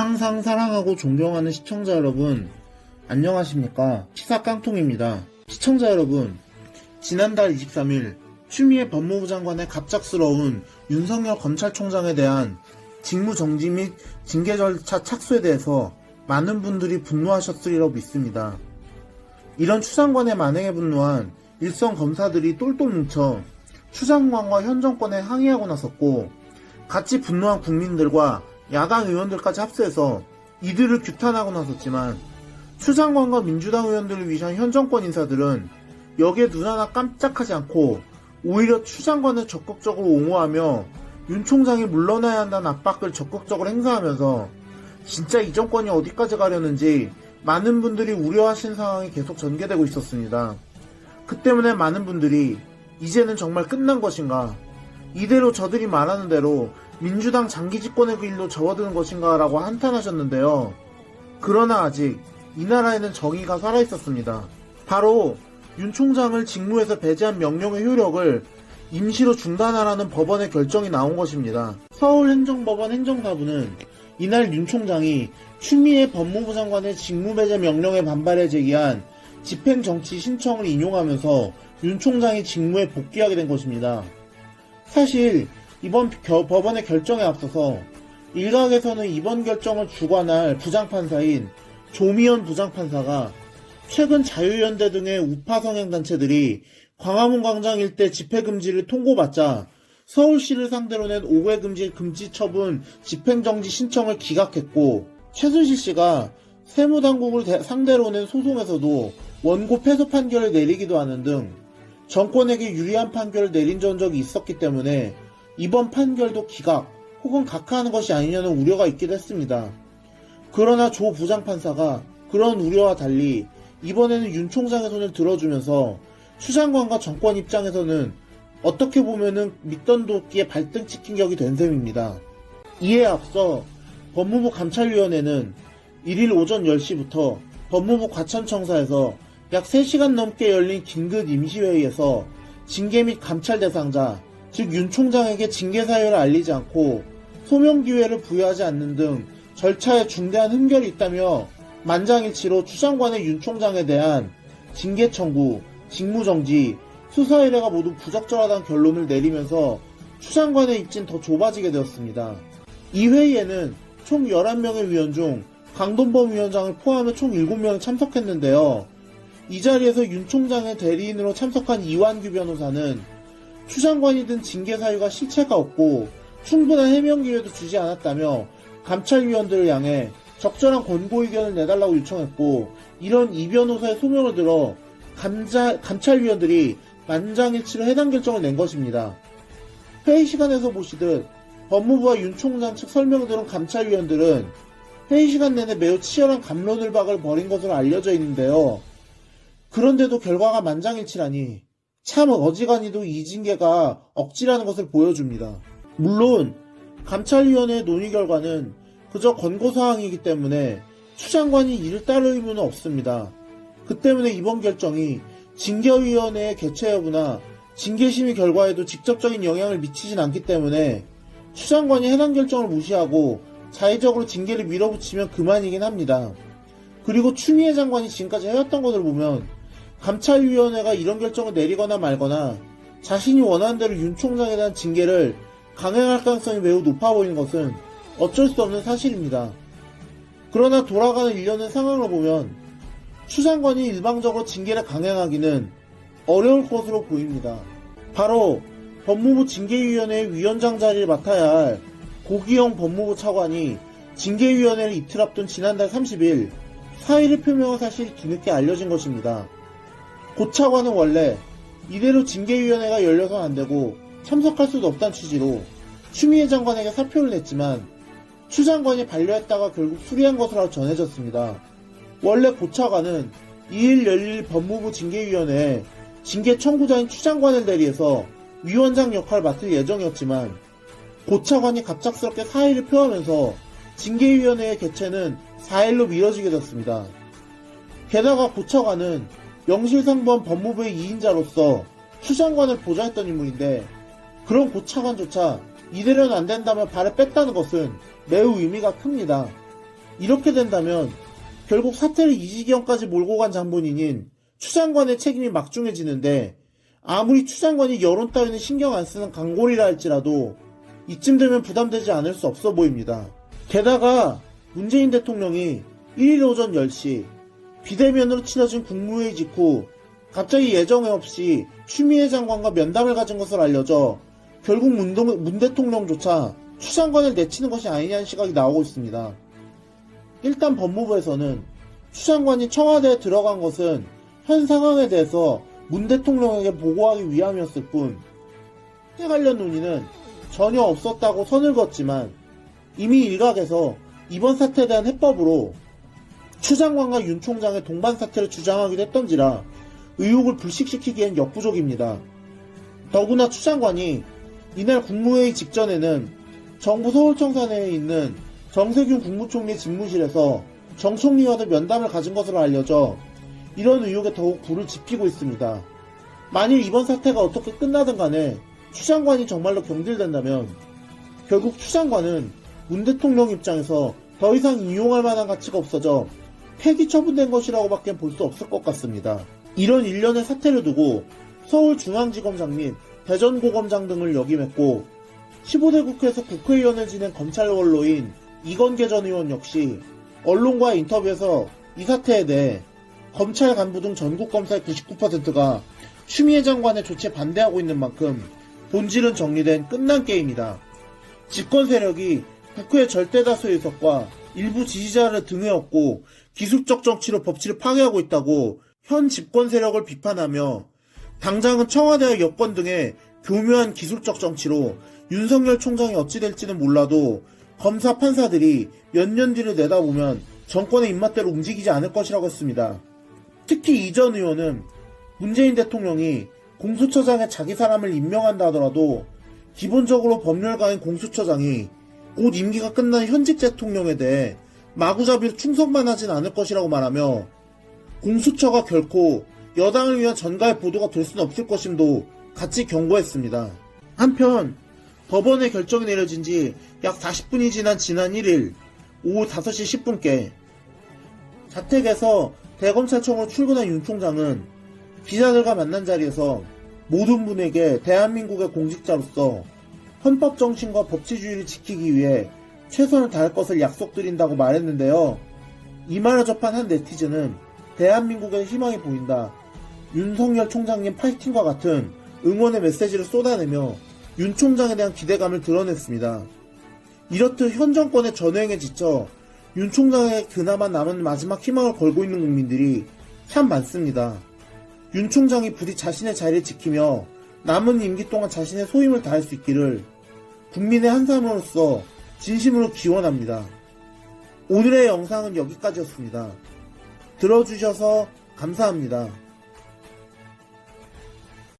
항상 사랑하고 존경하는 시청자 여러분, 안녕하십니까. 시사깡통입니다. 시청자 여러분, 지난달 23일 추미애 법무부 장관의 갑작스러운 윤석열 검찰총장에 대한 직무 정지 및 징계 절차 착수에 대해서 많은 분들이 분노하셨으리라고 믿습니다. 이런 추 장관의 만행에 분노한 일선 검사들이 똘똘 뭉쳐 추 장관과 현 정권에 항의하고 나섰고 같이 분노한 국민들과 야당 의원들까지 합세해서 이들을 규탄하고 나섰지만 추 장관과 민주당 의원들을 위한 현 정권 인사들은 여기에 눈 하나 깜짝하지 않고 오히려 추 장관을 적극적으로 옹호하며 윤 총장이 물러나야 한다는 압박을 적극적으로 행사하면서 진짜 이 정권이 어디까지 가려는지 많은 분들이 우려하신 상황이 계속 전개되고 있었습니다. 그 때문에 많은 분들이 이제는 정말 끝난 것인가 이대로 저들이 말하는 대로 민주당 장기 집권의 길로 접어드는 것인가 라고 한탄하셨는데요. 그러나 아직 이 나라에는 정의가 살아있었습니다. 바로 윤 총장을 직무에서 배제한 명령의 효력을 임시로 중단하라는 법원의 결정이 나온 것입니다. 서울행정법원 행정사부는 이날 윤 총장이 추미애 법무부 장관의 직무배제 명령에 반발해 제기한 집행정치 신청을 인용하면서 윤 총장이 직무에 복귀하게 된 것입니다. 사실 이번 겨- 법원의 결정에 앞서서 일각에서는 이번 결정을 주관할 부장판사인 조미연 부장판사가 최근 자유연대 등의 우파 성향단체들이 광화문 광장 일대 집회금지를 통고받자 서울시를 상대로 낸 5회 금지 금지 처분 집행정지 신청을 기각했고 최순실 씨가 세무당국을 대- 상대로 낸 소송에서도 원고 패소 판결을 내리기도 하는 등 정권에게 유리한 판결을 내린 전적이 있었기 때문에 이번 판결도 기각 혹은 각하하는 것이 아니냐는 우려가 있기도 했습니다. 그러나 조 부장판사가 그런 우려와 달리 이번에는 윤 총장의 손을 들어주면서 추 장관과 정권 입장에서는 어떻게 보면은 믿던 도끼에 발등 찍힌 격이 된 셈입니다. 이에 앞서 법무부 감찰위원회는 1일 오전 10시부터 법무부 과천청사에서 약 3시간 넘게 열린 긴급 임시회의에서 징계 및 감찰 대상자, 즉 윤 총장에게 징계 사유를 알리지 않고 소명 기회를 부여하지 않는 등 절차에 중대한 흠결이 있다며 만장일치로 추 장관의 윤 총장에 대한 징계 청구, 직무정지, 수사 의뢰가 모두 부적절하다는 결론을 내리면서 추 장관의 입진 더 좁아지게 되었습니다. 이 회의에는 총 11명의 위원 중 강동범 위원장을 포함해 총 7명이 참석했는데요. 이 자리에서 윤 총장의 대리인으로 참석한 이완규 변호사는 추 장관이 든 징계 사유가 실체가 없고 충분한 해명 기회도 주지 않았다며 감찰위원들을 향해 적절한 권고 의견을 내달라고 요청했고 이런 이 변호사의 소명을 들어 감자, 감찰위원들이 만장일치로 해당 결정을 낸 것입니다. 회의 시간에서 보시듯 법무부와 윤 총장 측 설명을 들은 감찰위원들은 회의 시간 내내 매우 치열한 감론을박을 벌인 것으로 알려져 있는데요. 그런데도 결과가 만장일치라니 참 어지간히도 이 징계가 억지라는 것을 보여줍니다. 물론 감찰위원회의 논의 결과는 그저 권고사항이기 때문에 추 장관이 이를 따를 의무는 없습니다. 그 때문에 이번 결정이 징계위원회의 개최 여부나 징계심의 결과에도 직접적인 영향을 미치진 않기 때문에 추 장관이 해당 결정을 무시하고 자의적으로 징계를 밀어붙이면 그만이긴 합니다. 그리고 추미애 장관이 지금까지 해왔던 것을 보면 감찰위원회가 이런 결정을 내리거나 말거나 자신이 원하는 대로 윤 총장에 대한 징계를 강행할 가능성이 매우 높아 보이는 것은 어쩔 수 없는 사실입니다. 그러나 돌아가는 일련의 상황을 보면 추 장관이 일방적으로 징계를 강행하기는 어려울 것으로 보입니다. 바로 법무부 징계위원회 위원장 자리를 맡아야 할 고기영 법무부 차관이 징계위원회를 이틀 앞둔 지난달 30일 사의를 표명한 사실이 뒤늦게 알려진 것입니다. 고 차관은 원래 이대로 징계위원회가 열려선 안 되고 참석할 수도 없다는 취지로 추미애 장관에게 사표를 냈지만 추 장관이 반려했다가 결국 수리한 것으로 전해졌습니다. 원래 고 차관은 2일 열릴 법무부 징계위원회에 징계 청구자인 추 장관을 대리해서 위원장 역할을 맡을 예정이었지만 고 차관이 갑작스럽게 사의를 표하면서 징계위원회의 개최는 4일로 미뤄지게 됐습니다. 게다가 고 차관은 명실상부한 법무부의 2인자로서 추 장관을 보좌했던 인물인데 그런 고 차관조차 이대로는 안 된다며 발을 뺐다는 것은 매우 의미가 큽니다. 이렇게 된다면 결국 사태를 이 지경까지 몰고 간 장본인인 추 장관의 책임이 막중해지는데 아무리 추 장관이 여론 따위는 신경 안 쓰는 강골이라 할지라도 이쯤 되면 부담되지 않을 수 없어 보입니다. 게다가 문재인 대통령이 1일 오전 10시 비대면으로 치러진 국무회의 직후 갑자기 예정에 없이 추미애 장관과 면담을 가진 것으로 알려져 결국 문동- 문 대통령조차 추 장관을 내치는 것이 아니냐는 시각이 나오고 있습니다. 일단 법무부에서는 추 장관이 청와대에 들어간 것은 현 상황에 대해서 문 대통령에게 보고하기 위함이었을 뿐, 해 관련 논의는 전혀 없었다고 선을 그었지만 이미 일각에서 이번 사태에 대한 해법으로 추 장관과 윤 총장의 동반 사태를 주장하기도 했던지라 의혹을 불식시키기엔 역부족입니다. 더구나 추 장관이 이날 국무회의 직전에는 정부 서울청사내에 있는 정세균 국무총리 집무실에서 정 총리와도 면담을 가진 것으로 알려져 이런 의혹에 더욱 불을 지피고 있습니다. 만일 이번 사태가 어떻게 끝나든 간에 추 장관이 정말로 경질된다면 결국 추 장관은 문 대통령 입장에서 더 이상 이용할 만한 가치가 없어져 폐기 처분된 것이라고밖에 볼 수 없을 것 같습니다. 이런 일련의 사태를 두고 서울중앙지검장 및 대전고검장 등을 역임했고 15대 국회에서 국회의원을 지낸 검찰원로인 이건계 전 의원 역시 언론과의 인터뷰에서 이 사태에 대해 검찰 간부 등 전국 검사의 99%가 추미애 장관의 조치에 반대하고 있는 만큼 본질은 정리된 끝난 게임이다. 집권 세력이 국회 절대 다수의 의석과 일부 지지자를 등에 업고 기술적 정치로 법치를 파괴하고 있다고 현 집권 세력을 비판하며 당장은 청와대와 여권 등의 교묘한 기술적 정치로 윤석열 총장이 어찌 될지는 몰라도 검사 판사들이 몇 년 뒤를 내다보면 정권의 입맛대로 움직이지 않을 것이라고 했습니다. 특히 이 전 의원은 문재인 대통령이 공수처장에 자기 사람을 임명한다 하더라도 기본적으로 법률가인 공수처장이 곧 임기가 끝난 현직 대통령에 대해 마구잡이로 충성만 하진 않을 것이라고 말하며 공수처가 결코 여당을 위한 전가의 보도가 될 수는 없을 것임도 같이 경고했습니다. 한편 법원의 결정이 내려진 지 약 40분이 지난 지난 1일 오후 5시 10분께 자택에서 대검찰청으로 출근한 윤 총장은 기자들과 만난 자리에서 모든 분에게 대한민국의 공직자로서 헌법 정신과 법치주의를 지키기 위해 최선을 다할 것을 약속드린다고 말했는데요. 이 말을 접한 한 네티즌은 대한민국의 희망이 보인다. 윤석열 총장님 파이팅과 같은 응원의 메시지를 쏟아내며 윤 총장에 대한 기대감을 드러냈습니다. 이렇듯 현 정권의 전횡에 지쳐 윤 총장의 그나마 남은 마지막 희망을 걸고 있는 국민들이 참 많습니다. 윤 총장이 부디 자신의 자리를 지키며 남은 임기 동안 자신의 소임을 다할 수 있기를 국민의 한 사람으로서 진심으로 기원합니다. 오늘의 영상은 여기까지였습니다. 들어주셔서 감사합니다.